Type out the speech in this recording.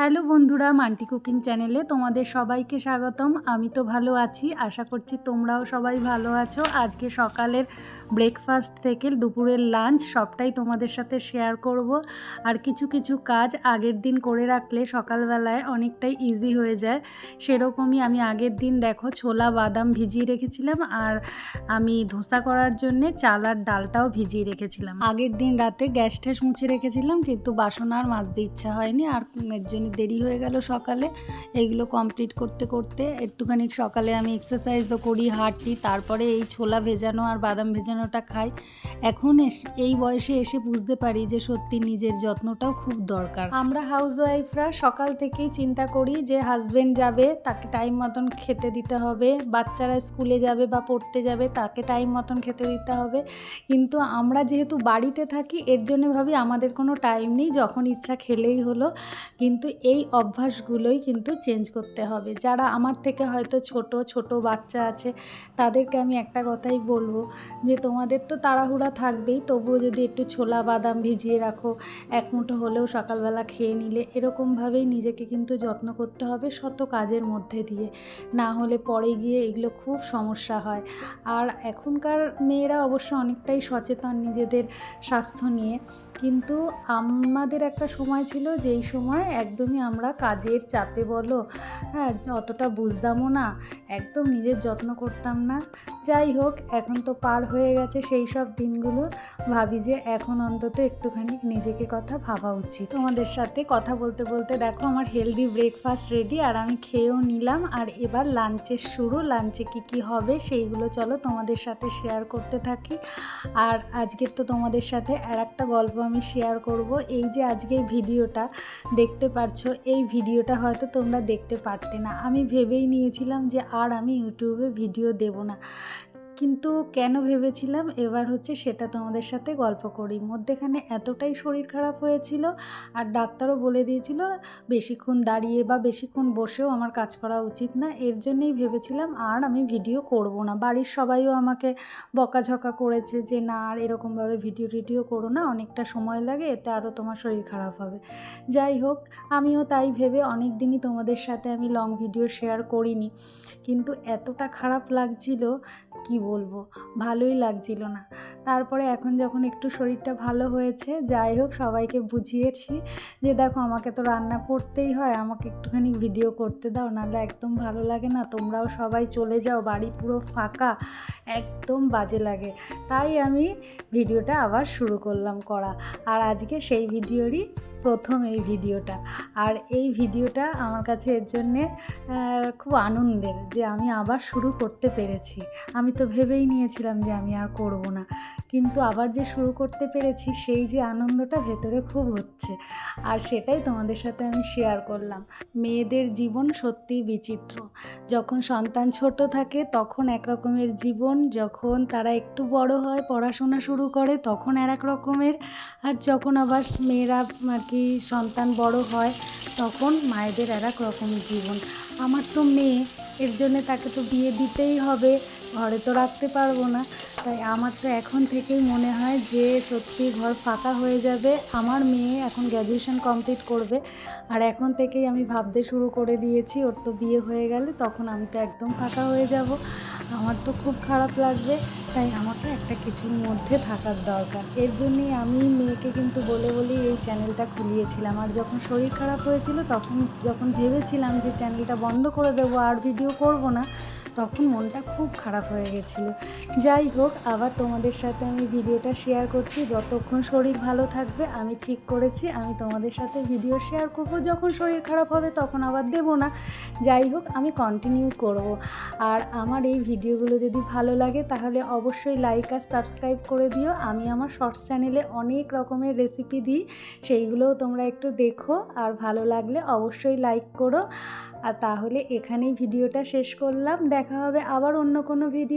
Hello বন্ধুরা, Manti cooking চ্যানেলে তোমাদের সবাইকে স্বাগতম। আমি তো ভালো আছি, আশা করছি তোমরাও সবাই ভালো আছো। আজকে সকালের ব্রেকফাস্ট থেকে দুপুরের লাঞ্চ সবটাই তোমাদের সাথে শেয়ার করব। আর কিছু কিছু কাজ আগের দিন করে রাখলে সকালবেলায় অনেকটাই ইজি হয়ে যায়। সেরকমই আমি আগের দিন দেখো ছোলা, বাদাম ভিজিয়ে রেখেছিলাম আর আমি ধোসা করার জন্যে চাল আর ডালটাও ভিজিয়ে রেখেছিলাম। আগের দিন রাতে গ্যাস ট্যাস মুছে রেখেছিলাম, কিন্তু বাসন আর মাজতে ইচ্ছা হয়নি আর এর জন্য দেরি হয়ে গেল সকালে। এইগুলো কমপ্লিট করতে করতে একটুখানি সকালে আমি এক্সারসাইজও করি, হাঁটি, তারপরে এই ছোলা ভেজানো আর বাদাম ভেজানোটা খাই। এখন এই বয়সে এসে বুঝতে পারি যে সত্যি নিজের যত্নটাও খুব দরকার। আমরা হাউস ওয়াইফরা সকাল থেকেই চিন্তা করি যে হাজবেন্ড যাবে, তাকে টাইম মতন খেতে দিতে হবে, বাচ্চারা স্কুলে যাবে বা পড়তে যাবে, তাকে টাইম মতন খেতে দিতে হবে। কিন্তু আমরা যেহেতু বাড়িতে থাকি, এর জন্য ভাবি আমাদের কোনো টাইম নেই, যখন ইচ্ছা খেলেই হলো। কিন্তু এই অভ্যাসগুলোই কিন্তু চেঞ্জ করতে হবে। যারা আমার থেকে হয়তো ছোট ছোট বাচ্চা আছে, তাদেরকে আমি একটা কথাই বলব যে, তোমাদের তো তাড়াহুড়া থাকবেই, তবুও যদি একটু ছোলা বাদাম ভিজিয়ে রাখো, এক মুঠো হলেও সকালবেলা খেয়ে নিলে, এরকমভাবেই নিজেকে কিন্তু যত্ন করতে হবে শত কাজের মধ্যে দিয়ে। না হলে পরে গিয়ে এগুলো খুব সমস্যা হয়। আর এখনকার মেয়েরা অবশ্য অনেকটাই সচেতন নিজেদের স্বাস্থ্য নিয়ে। কিন্তু আমাদের একটা সময় ছিল, যেই সময় একদমই আমরা কাজের চাপে বলো হ্যাঁ অতটা বুঝতামও না একদম নিজের যত্ন করতাম না। যাই হোক, এখন তো পার হয়ে গেছে সেই সব দিনগুলো। ভাবি যে এখন অন্তত একটুখানি নিজেকে কথা ভাবা উচিত। তোমাদের সাথে কথা বলতে বলতে দেখো আমার হেলদি ব্রেকফাস্ট রেডি আর আমি খেয়েও নিলাম। আর এবার লাঞ্চের শুরু লাঞ্চে কি কি হবে সেইগুলো চলো তোমাদের সাথে শেয়ার করতে থাকি। আর আজকের তো তোমাদের সাথে আর একটা গল্প আমি শেয়ার করব। এই যে আজকের ভিডিওটা, দেখতে পারছ, এই ভিডিওটা হয়তো তোমরা দেখতে পারতে না। আমি ভেবেই নিয়েছিলাম যে আর আমি ইউটিউবে ভিডিও দেব না। কিন্তু কেন ভেবেছিলাম? এবার হচ্ছে সেটা তোমাদের সাথে গল্প করি। মধ্যেখানে এতটাই শরীর খারাপ হয়েছিল আর ডাক্তারও বলে দিয়েছিল, বেশিক্ষণ দাঁড়িয়ে বা বেশিক্ষণ বসেও আমার কাজ করা উচিত না। এর জন্যই ভেবেছিলাম, আর আমি ভিডিও করব না। বাড়ির সবাইও আমাকে বকাঝকা করেছে যে, না, আর এরকমভাবে ভিডিও টিডিও করো না, অনেকটা সময় লাগে, এতে আরও তোমার শরীর খারাপ হবে। যাই হোক, আমিও তাই ভেবে অনেক দিনই তোমাদের সাথে আমি লং ভিডিও শেয়ার করিনি। কিন্তু এতটা খারাপ লাগছিল, কি বলব, ভালোই লাগছিল না। তারপরে এখন যখন একটু শরীরটা ভালো হয়েছে, যাই হোক সবাইকে বুঝিয়েছি যে দেখো আমাকে তো রান্না করতেই হয়, আমাকে একটুখানি ভিডিও করতে দাও, নাহলে একদম ভালো লাগে না। তোমরাও সবাই চলে যাও, বাড়ি পুরো ফাঁকা, একদম বাজে লাগে। তাই আমি ভিডিওটা আবার শুরু করলাম করা। আর আজকে সেই ভিডিওরই প্রথম এই ভিডিওটা আর এই ভিডিওটা আমার কাছে এর জন্যে খুব আনন্দের যে আমি আবার শুরু করতে পেরেছি। আমি তো ভেবেই নিয়েছিলাম যে আমি আর করব না। কিন্তু আবার যে শুরু করতে পেরেছি, সেই যে আনন্দটা ভেতরে খুব হচ্ছে। আর সেটাই তোমাদের সাথে আমি শেয়ার করলাম। মেয়েদের জীবন সত্যিই বিচিত্র। যখন সন্তান ছোট থাকে, তখন এক রকমের জীবন, যখন তারা একটু বড় হয়, পড়াশোনা শুরু করে, তখন আর এক রকমের আর যখন আবার মেয়েরা আর কি সন্তান বড় হয়, তখন মায়েদের আর এক রকম জীবন। আমার তো মেয়ে, এর জন্যে তাকে তো বিয়ে দিতেই হবে। ঘরে তো রাখতে পারব না। তাই আমার তো এখন থেকেই মনে হয় যে সত্যি ঘর ফাঁকা হয়ে যাবে। আমার মেয়ে এখন গ্র্যাজুয়েশন কমপ্লিট করবে। আর এখন থেকেই আমি ভাবতে শুরু করে দিয়েছি, ওর তো বিয়ে হয়ে গেলে তখন আমি তো একদম ফাঁকা হয়ে যাব। আমার তো খুব খারাপ লাগবে। তাই আমাকে একটা কিছুর মধ্যে থাকার দরকার। এর জন্যই আমি মেয়েকে কিন্তু বলে বলেই এই চ্যানেলটা খুলিয়েছিলাম। আর যখন শরীর খারাপ হয়েছিল তখন, যখন ভেবেছিলাম যে চ্যানেলটা বন্ধ করে দেবো, আর ভিডিও করব না তখন মনটা খুব খারাপ হয়ে গেছিল। যাই হোক, আবার তোমাদের সাথে আমি ভিডিওটা শেয়ার করছি। যতক্ষণ শরীর ভালো থাকবে, আমি ঠিক করেছি। আমি তোমাদের সাথে ভিডিও শেয়ার করব। যখন শরীর খারাপ হবে, তখন আবার দেবো না। যাই হোক, আমি কন্টিনিউ করব। আর আমার এই ভিডিওগুলো যদি ভালো লাগে, তাহলে অবশ্যই লাইক আর সাবস্ক্রাইব করে দিও। আমি আমার শর্টস চ্যানেলে অনেক রকমের রেসিপি দিই। সেইগুলোও তোমরা একটু দেখো। আর ভালো লাগলে অবশ্যই লাইক করো। আর তাহলে এখানেই ভিডিওটা শেষ করলাম। দেখা হবে আবার অন্য কোনো ভিডিও